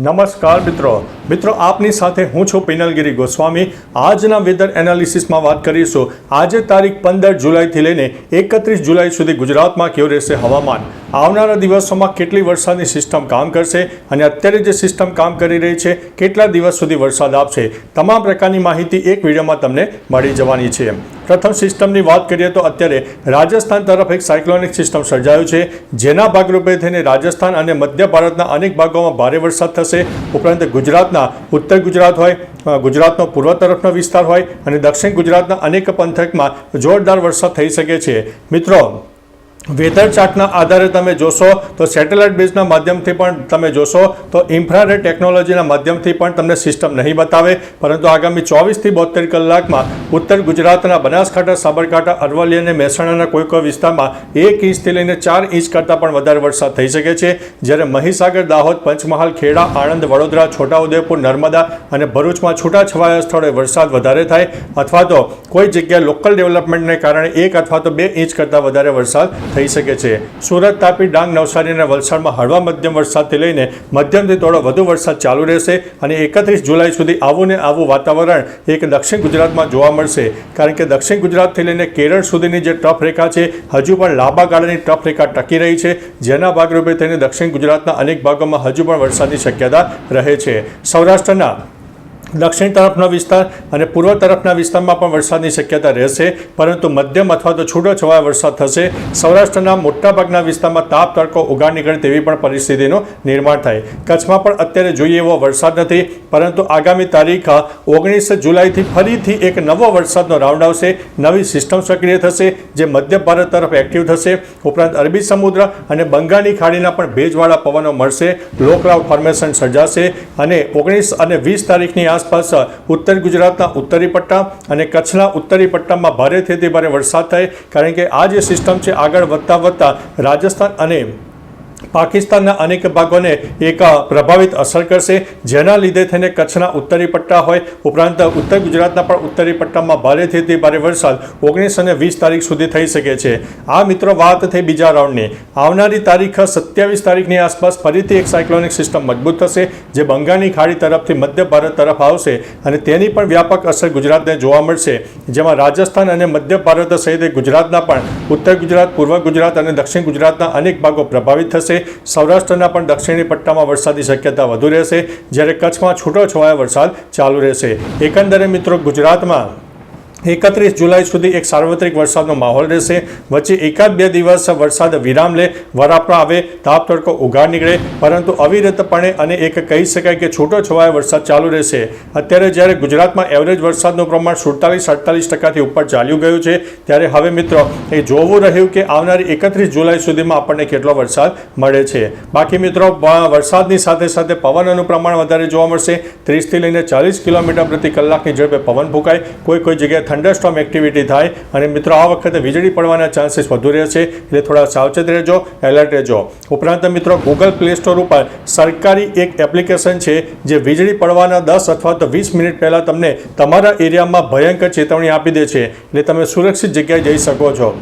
નમસ્કાર મિત્રો. મિત્રો, આપની સાથે હું છું પિનલગીરી ગોસ્વામી. આજના વેધર એનાલિસિસમાં વાત કરીશું. આજે તારીખ પંદર જુલાઈથી લઈને એકત્રીસ જુલાઈ સુધી ગુજરાતમાં કેવું રહેશે હવામાન? આવનારા દિવસોમાં કેટલી વરસાદની સિસ્ટમ કામ કરશે અને અત્યારે જે સિસ્ટમ કામ કરી રહી છે, કેટલા દિવસ સુધી વરસાદ આપશે, તમામ પ્રકારની માહિતી એક વિડીયોમાં તમને મળી જવાની છે. પ્રથમ સિસ્ટમની વાત કરીએ તો અત્યારે રાજસ્થાન તરફ એક સાયક્લોનિક સિસ્ટમ સર્જાયું છે, જેના ભાગરૂપે થઈને રાજસ્થાન અને મધ્ય ભારતના અનેક ભાગોમાં ભારે વરસાદ થશે. ઉપરાંત ગુજરાતના ઉત્તર ગુજરાત હોય ગુજરાતનો પૂર્વ તરફનો વિસ્તાર હોય અને દક્ષિણ ગુજરાતના અનેક પંથકમાં જોરદાર વરસાદ થઈ શકે છે. મિત્રો વેધર ચાર્ટના આધારે તમે જોશો તો સેટેલાઇટ બેઝના માધ્યમથી પણ તમે જોશો તો ઇન્ફ્રારેડ ટેકનોલોજીના માધ્યમથી પણ તમને સિસ્ટમ નહીં બતાવે. પરંતુ આગામી ચોવીસથી બોતેર કલાકમાં ઉત્તર ગુજરાતના બનાસકાંઠા, સાબરકાંઠા, અરવલ્લી અને મહેસાણાના કોઈ કોઈ વિસ્તારમાં એક ઇંચથી લઈને ચાર ઇંચ કરતાં પણ વધારે વરસાદ થઈ શકે છે. જ્યારે મહીસાગર, દાહોદ, પંચમહાલ, ખેડા, આણંદ, વડોદરા, છોટાઉદેપુર, નર્મદા અને ભરૂચમાં છૂટાછવાયા સ્થળે વરસાદ વધારે થાય અથવા તો કોઈ જગ્યાએ લોકલ ડેવલપમેન્ટને કારણે એક અથવા તો બે ઇંચ કરતાં વધારે વરસાદ થઈ શકે છે. સુરત તાપી ડાંગ નવસારી અને વલસાડમાં હળવા મધ્યમ વરસાદથી લઈને મધ્યમથી થોડો વધુ વરસાદ ચાલુ રહેશે અને એકત્રીસ જુલાઈ સુધી આવું ને આવું વાતાવરણ એક દક્ષિણ ગુજરાતમાં જોવા મળશે. કારણ કે દક્ષિણ ગુજરાતથી લઈને કેરળ સુધીની જે ટફ રેખા છે, હજુ પણ લાંબા ગાળાની ટફ રેખા ટકી રહી છે. જેના ભાગરૂપે થઈને દક્ષિણ ગુજરાતના અનેક ભાગોમાં હજુ પણ વરસાદની શક્યતા રહે છે. સૌરાષ્ટ્રના દક્ષિણ તરફનો વિસ્તાર અને પૂર્વ તરફના વિસ્તારમાં પણ વરસાદની શક્યતા રહેશે, પરંતુ મધ્યમ અથવા તો છૂટો છવાયો વરસાદ થશે. સૌરાષ્ટ્રના મોટાભાગના વિસ્તારમાં તાપ તડકો ઉગાડ નીકળે તેવી પણ પરિસ્થિતિનું નિર્માણ થાય. કચ્છમાં પણ અત્યારે જોઈએ એવો વરસાદ નથી, પરંતુ આગામી તારીખ ઓગણીસ જુલાઈથી ફરીથી એક નવો વરસાદનો રાઉન્ડ આવશે. નવી સિસ્ટમ સક્રિય થશે, જે મધ્ય ભારત તરફ એક્ટિવ થશે. ઉપરાંત અરબી સમુદ્ર અને બંગાળની ખાડીના પણ ભેજવાળા પવનો મળશે. લોકરાવ ફોર્મેશન સર્જાશે અને ઓગણીસ અને વીસ તારીખની આસપાસ ઉત્તર ગુજરાતના ઉત્તરી પટ્ટા અને કચ્છના ઉત્તરી પટ્ટામાં ભારેથી ભારે વરસાદ થાય, કારણ કે આ જે સિસ્ટમ છે, આગળ વધતા વધતા રાજસ્થાન અને પાકિસ્તાનના અનેક ભાગોને એક પ્રભાવિત અસર કરશે, જેના લીધે થઈને કચ્છના ઉત્તરી પટ્ટા હોય, ઉપરાંત ઉત્તર ગુજરાતના પણ ઉત્તરી પટ્ટામાં ભારેથી અતિ ભારે વરસાદ ઓગણીસ અને વીસ તારીખ સુધી થઈ શકે છે. આ મિત્રો વાત થઈ બીજા રાઉન્ડની. આવનારી તારીખ સત્યાવીસ તારીખની આસપાસ ફરીથી એક સાયક્લોનિક સિસ્ટમ મજબૂત થશે, જે બંગાળની ખાડી તરફથી મધ્ય ભારત તરફ આવશે અને તેની પણ વ્યાપક અસર ગુજરાતને જોવા મળશે. જેમાં રાજસ્થાન અને મધ્ય ભારત સહિત ગુજરાતના પણ ઉત્તર ગુજરાત, પૂર્વ ગુજરાત અને દક્ષિણ ગુજરાતના અનેક ભાગો પ્રભાવિત થશે. સૌરાષ્ટ્રના પણ દક્ષિણી પટ્ટામાં વરસાદની શક્યતા વધુ રહેશે. જ્યારે કચ્છમાં છૂટો છવાયો વરસાદ ચાલુ રહેશે. એકંદરે મિત્રો ગુજરાતમાં એકત્રીસ જુલાઈ સુધી એક સાર્વત્રિક વરસાદનો માહોલ રહેશે. વચ્ચે એકાદ બે દિવસ વરસાદ વિરામ લે, વરાપરા આવે તાપ તડકો ઉઘાડ નીકળે, પરંતુ અવિરતપણે અને એક કહી શકાય કે છૂટો છવાયો વરસાદ ચાલુ રહેશે. અત્યારે જ્યારે ગુજરાતમાં એવરેજ વરસાદનું પ્રમાણ સુડતાલીસ, અડતાલીસ ટકાથી ઉપર ચાલ્યું ગયું છે, ત્યારે હવે મિત્રો, એ જોવું રહ્યું કે આવનારી એકત્રીસ જુલાઈ સુધીમાં આપણને કેટલો વરસાદ મળે છે. બાકી મિત્રો વરસાદની સાથે સાથે પવનનું પ્રમાણ વધારે જોવા મળશે. ત્રીસથી લઈને ચાલીસ કિલોમીટર પ્રતિ કલાકની ઝડપે પવન ફૂંકાય. કોઈ કોઈ જગ્યાએ થંડરસ્ટોમ એક્ટિવિટી થાય અને મિત્રો આ વખતે વીજળી પડવાના ચાન્સીસ વધુ રહેશે. એટલે થોડા સાવચેત રહેજો, એલર્ટ રહેજો. ઉપરાંત મિત્રો ગૂગલ પ્લે સ્ટોર ઉપર સરકારી એક એપ્લિકેશન છે જે વીજળી પડવાના દસ અથવા તો વીસ મિનિટ પહેલાં તમને તમારા એરિયામાં ભયંકર ચેતવણી આપી દે છે. એટલે તમે સુરક્ષિત જગ્યાએ જઈ શકો છો.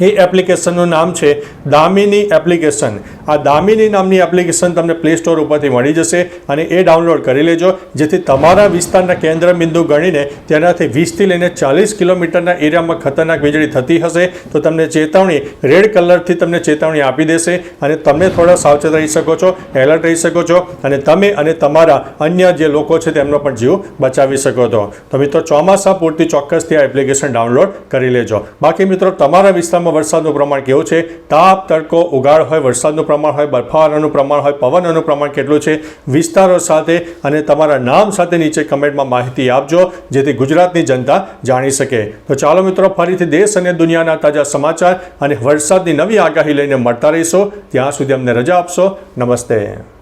એ એપ્લિકેશનનું નામ છે દામિની એપ્લિકેશન. આ દામિની નામની એપ્લિકેશન તમને પ્લે સ્ટોર ઉપરથી મળી જશે અને એ ડાઉનલોડ કરી લેજો. જેથી તમારા વિસ્તારના કેન્દ્ર બિંદુ ગણીને તેનાથી વીસથી લઈને ચાલીસ કિલોમીટરના એરિયામાં ખતરનાક વીજળી થતી હશે. તો તમને ચેતવણી, રેડ કલરથી તમને ચેતવણી આપી દેશે અને તમે થોડા સાવચેત રહી શકો છો, એલર્ટ રહી શકો છો અને તમે અને તમારા અન્ય જે લોકો છે તેમનો પણ જીવ બચાવી શકો છો. તો મિત્રો, ચોમાસા પૂરતી ચોક્કસથી આ એપ્લિકેશન ડાઉનલોડ કરી લેજો. બાકી મિત્રો, તમારા વિસ્તારમાં વરસાદનું પ્રમાણ કેવું છે? તાપ, તડકો, ઉગાડ હોય, વરસાદનું પ્રમાણ હોય, બરફાવાળાનું પ્રમાણ હોય, પવનનું પ્રમાણ કેટલું છે, વિસ્તારો સાથે અને તમારા નામ સાથે નીચે કમેન્ટમાં માહિતી આપજો, જેથી ગુજરાતની જનતા જાણી શકે. તો ચાલો મિત્રો, ફરીથી દેશ અને દુનિયાના તાજા સમાચાર અને વરસાદની નવી આગાહી લઈને મળતા રહીશો. ત્યાં સુધી અમને રજા આપશો. નમસ્તે.